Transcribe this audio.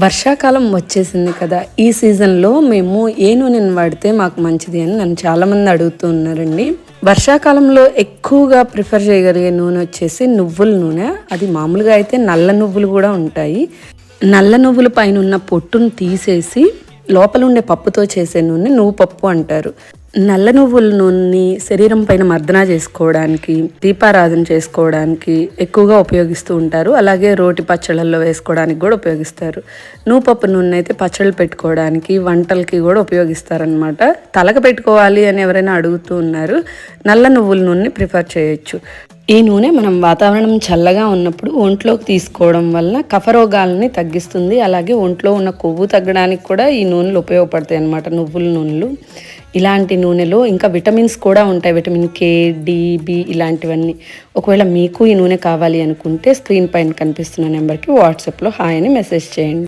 వర్షాకాలం వచ్చేసింది కదా. ఈ సీజన్లో మేము ఏ నూనెను వాడితే మాకు మంచిది అని నన్ను చాలామంది అడుగుతూ ఉన్నారండి. వర్షాకాలంలో ఎక్కువగా ప్రిఫర్ చేయగలిగే నూనె వచ్చేసి నువ్వుల నూనె. అది మామూలుగా అయితే నల్ల నువ్వులు కూడా ఉంటాయి. నల్ల నువ్వుల పైన ఉన్న పొట్టును తీసేసి లోపల ఉండే పప్పుతో చేసే నూనె నువ్వు పప్పు అంటారు. నల్ల నువ్వుల నూనెని శరీరం పైన మర్దన చేసుకోవడానికి దీపారాధన చేసుకోవడానికి ఎక్కువగా ఉపయోగిస్తూ ఉంటారు. అలాగే రోటి పచ్చళ్ళల్లో వేసుకోవడానికి కూడా ఉపయోగిస్తారు. నూపప్పు నూనె అయితే పచ్చళ్ళు పెట్టుకోవడానికి వంటలకి కూడా ఉపయోగిస్తారనమాట తలకు పెట్టుకోవాలి అని ఎవరైనా అడుగుతూ ఉన్నారు. నల్ల నువ్వుల నూనెని ప్రిఫర్ చేయొచ్చు. ఈ నూనె మనం వాతావరణం చల్లగా ఉన్నప్పుడు ఒంట్లోకి తీసుకోవడం వల్ల కఫరోగాలని తగ్గిస్తుంది. అలాగే ఒంట్లో ఉన్న కొవ్వు తగ్గడానికి కూడా ఈ నూనెలు ఉపయోగపడతాయి అన్నమాట నువ్వుల నూనెలు. ఇలాంటి నూనెలో ఇంకా విటమిన్స్ కూడా ఉంటాయి. విటమిన్ కే డి బి ఇలాంటివన్నీ. ఒకవేళ మీకు ఈ నూనె కావాలి అనుకుంటే స్క్రీన్ పైన కనిపిస్తున్న నెంబర్కి వాట్సాప్లో హాయ్ అని మెసేజ్ చేయండి.